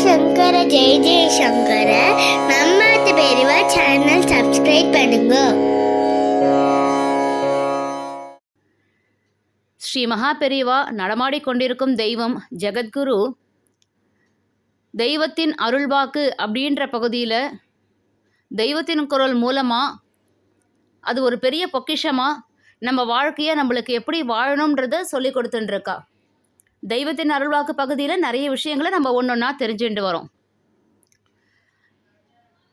சங்கர ஜெய ஜெய சங்கர. மம்மாத்து பெரியவா சேனல் சப்ஸ்கிரைப் பண்ணுங்க. ஸ்ரீ மகா பெரியவா நடமாடிக்கொண்டிருக்கும் தெய்வம் ஜெகத்குரு. தெய்வத்தின் அருள்வாக்கு அப்படின்ற பகுதியில் தெய்வத்தின் குரல் மூலமாக அது ஒரு பெரிய பொக்கிஷமாக நம்ம வாழ்க்கையை நம்மளுக்கு எப்படி வாழணுன்றத சொல்லி கொடுத்துட்டுருக்கா தெய்வத்தின் அருள்வாக்கு பகுதியில் நிறைய விஷயங்களை நம்ம ஒன்று ஒன்றா தெரிஞ்சுட்டு வரோம்.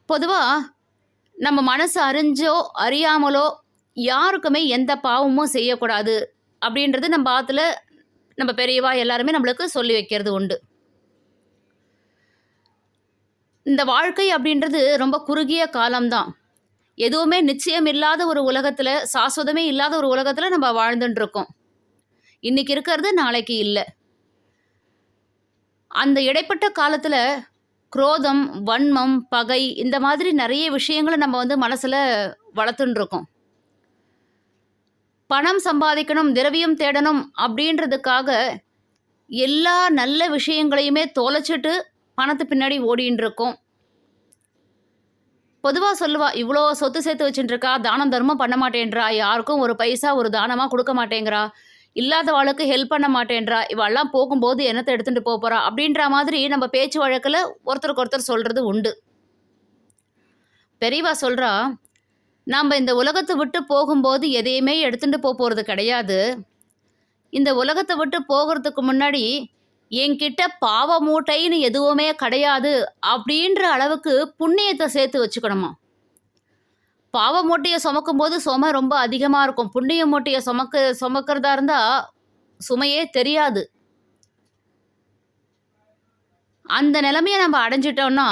பொதுவாக நம்ம மனசு அறிஞ்சோ அறியாமலோ யாருக்குமே எந்த பாவமும் செய்யக்கூடாது அப்படின்றது நம்ம ஆற்றுல நம்ம பெரியவா எல்லாருமே நம்மளுக்கு சொல்லி வைக்கிறது உண்டு. இந்த வாழ்க்கை அப்படின்றது ரொம்ப குறுகிய காலம்தான். எதுவுமே நிச்சயம் இல்லாத ஒரு உலகத்தில் சாஸ்வதமே இல்லாத ஒரு உலகத்தில் நம்ம வாழ்ந்துட்டுருக்கோம் இன்றைக்கி இருக்கிறது நாளைக்கு இல்லை. அந்த இடைப்பட்ட காலத்தில் குரோதம் வன்மம் பகை இந்த மாதிரி நிறைய விஷயங்களை நம்ம வந்து மனசில் வளர்த்துன்னு இருக்கோம் பணம் சம்பாதிக்கணும் திரவியம் தேடணும் அப்படின்றதுக்காக எல்லா நல்ல விஷயங்களையுமே தொலைச்சிட்டு பணத்து பின்னாடி ஓடின்னு இருக்கோம் பொதுவாக சொல்லுவா இவ்வளோ சொத்து சேர்த்து வச்சுட்டுருக்கா தானம் தர்மம் பண்ண மாட்டேன்றா யாருக்கும் ஒரு பைசா ஒரு தானமாக கொடுக்க மாட்டேங்கிறா இல்லாதவாளுக்கு ஹெல்ப் பண்ண மாட்டேன்றா இவெல்லாம் போகும்போது என்னத்தை எடுத்துகிட்டு போக போகிறா அப்படின்ற மாதிரி நம்ம பேச்சு வழக்கில் ஒருத்தருக்கு ஒருத்தர் சொல்கிறது உண்டு. பெரியவா சொல்கிறா நாம் இந்த உலகத்தை விட்டு போகும்போது எதையுமே எடுத்துகிட்டு போக போகிறது கிடையாது. இந்த உலகத்தை விட்டு போகிறதுக்கு முன்னாடி என்கிட்ட பாவ மூட்டைன்னு எதுவுமே கிடையாது அப்படின்ற அளவுக்கு புண்ணியத்தை சேர்த்து வச்சுக்கணுமா? பாவ மூட்டையை சுமக்கும் போது சுமை ரொம்ப அதிகமாக இருக்கும். புண்ணிய மூட்டையை சுமக்க சுமக்கிறதா இருந்தால் சுமையே தெரியாது. அந்த நிலைமையை நம்ம அடைஞ்சிட்டோம்னா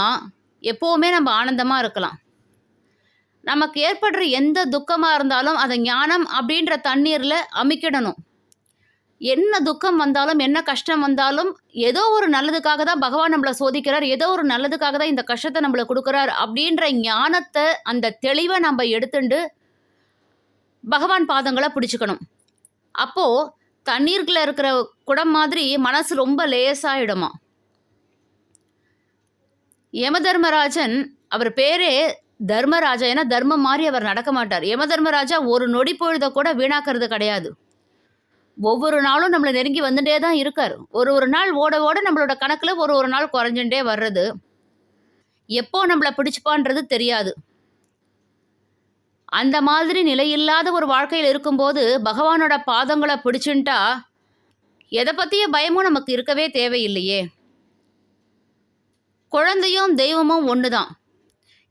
எப்போவுமே நம்ம ஆனந்தமாக இருக்கலாம். நமக்கு ஏற்படுற எந்த துக்கமாக இருந்தாலும் அதை ஞானம் அப்படின்ற தண்ணீரில் அமிக்கிடணும். என்ன துக்கம் வந்தாலும் என்ன கஷ்டம் வந்தாலும் ஏதோ ஒரு நல்லதுக்காக தான் பகவான் நம்மளை சோதிக்கிறார் ஏதோ ஒரு நல்லதுக்காக தான் இந்த கஷ்டத்தை நம்மளை கொடுக்குறார் அப்படின்ற ஞானத்தை அந்த தெளிவை நம்ம எடுத்துண்டு பகவான் பாதங்களை பிடிச்சிக்கணும். அப்போது தண்ணீருக்குள்ள இருக்கிற குடம் மாதிரி மனசு ரொம்ப லேசாயிடுமா? யமதர்மராஜன் அவர் பேரே தர்மராஜா ஏன்னா தர்மம் மாதிரி அவர் நடக்க மாட்டார். யமதர்மராஜா ஒரு நொடி பொழுத கூட வீணாக்கிறது கிடையாது. ஒவ்வொரு நாளும் நம்மளை நெருங்கி வந்துட்டே தான் இருக்கார். ஒரு ஒரு நாள் ஓட ஓட நம்மளோட கணக்கில் ஒரு ஒரு நாள் குறைஞ்சுட்டே வர்றது. எப்போ நம்மளை பிடிச்சிப்பான்றது தெரியாது. அந்த மாதிரி நிலையில்லாத ஒரு வாழ்க்கையில் இருக்கும்போது பகவானோட பாதங்களை பிடிச்சுன்ட்டா எதை பற்றிய பயமும் நமக்கு இருக்கவே தேவையில்லையே. குழந்தையும் தெய்வமும் ஒன்று தான்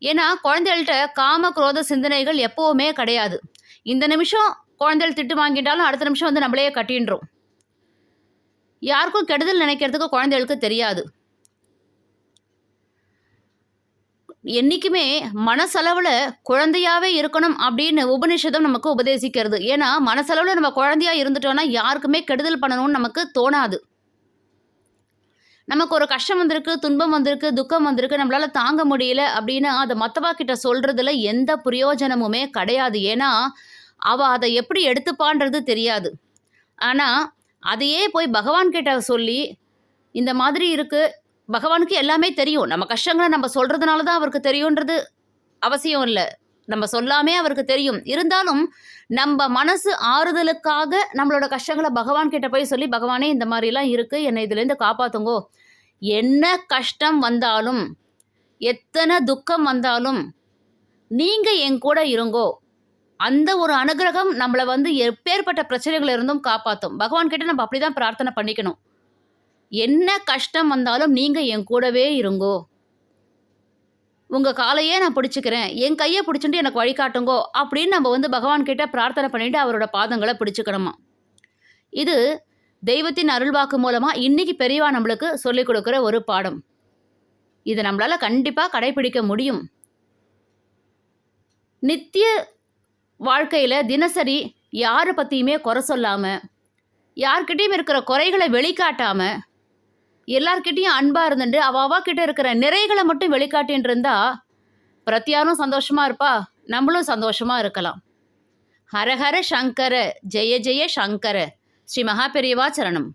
ஏன்னா குழந்தைகள்கிட்ட காம குரோத சிந்தனைகள் எப்போவுமே கிடையாது. இந்த நிமிஷம் குழந்தைகள் திட்டு வாங்கிட்டாலும் அடுத்த நிமிஷம் வந்து நம்மளையே கட்டின்றோம். யாருக்கும் கெடுதல் நினைக்கிறதுக்கு குழந்தைகளுக்கு தெரியாது. என்றைக்குமே மனசளவில் குழந்தையாவே இருக்கணும் அப்படின்னு உபநிஷதம் நமக்கு உபதேசிக்கிறது. ஏன்னா மனசளவில் நம்ம குழந்தையா இருந்துட்டோம்னா யாருக்குமே கெடுதல் பண்ணணும்னு நமக்கு தோணாது. நமக்கு ஒரு கஷ்டம் வந்திருக்கு துன்பம் வந்திருக்கு துக்கம் வந்திருக்கு நம்மளால தாங்க முடியல அப்படின்னு அதை மற்றவா கிட்ட சொல்றதுல எந்த பிரயோஜனமுமே கிடையாது. ஏன்னா அவள் அதை எப்படி எடுத்துப்பான்றது தெரியாது. ஆனால் அதையே போய் பகவான் கிட்ட சொல்லி இந்த மாதிரி இருக்குது பகவானுக்கு எல்லாமே தெரியும். நம்ம கஷ்டங்களை நம்ம சொல்கிறதுனால தான் அவருக்கு தெரியுன்றது அவசியம் இல்லை. நம்ம சொல்லாமே அவருக்கு தெரியும். இருந்தாலும் நம்ம மனசு ஆறுதலுக்காக நம்மளோட கஷ்டங்களை பகவான் கிட்ட போய் சொல்லி பகவானே இந்த மாதிரிலாம் இருக்குது என்னை இதுலேருந்து காப்பாற்றுங்கோ என்ன கஷ்டம் வந்தாலும் எத்தனை துக்கம் வந்தாலும் நீங்கள் என் கூட இருங்கோ. அந்த ஒரு அனுகிரகம் நம்மளை வந்து எப்பேற்பட்ட பிரச்சனைகள் இருந்தும் காப்பாற்றும் பகவான் கிட்ட நம்ம அப்படிதான் பிரார்த்தனை பண்ணிக்கணும். என்ன கஷ்டம் வந்தாலும் நீங்கள் என் கூடவே இருங்கோ. உங்கள் காலையே நான் பிடிச்சிக்கிறேன். என் கையை பிடிச்சிட்டு எனக்கு வழிகாட்டுங்கோ அப்படின்னு நம்ம வந்து பகவான் கிட்ட பிரார்த்தனை பண்ணிட்டு அவரோட பாதங்களை பிடிச்சிக்கணுமா. இது தெய்வத்தின் அருள்வாக்கு மூலமாக இன்னைக்கு பெரியவா நம்மளுக்கு சொல்லிக் கொடுக்குற ஒரு பாடம். இதை நம்மளால் கண்டிப்பாக கடைபிடிக்க முடியும். நித்திய வாழ்க்கையில் தினசரி யாரை பற்றியுமே குறை சொல்லாமல் யார்கிட்டயும் இருக்கிற குறைகளை வெளிக்காட்டாமல் எல்லார்கிட்டேயும் அன்பாக இருந்துட்டு அவ அவா கிட்ட இருக்கிற நிறைகளை மட்டும் வெளிக்காட்டின்னு இருந்தா பிரத்யாரும் சந்தோஷமாக இருப்பா நம்மளும் சந்தோஷமாக இருக்கலாம். ஹரஹர சங்கர ஜெய ஜெய சங்கர ஸ்ரீ மகா பெரியவா சரணம்.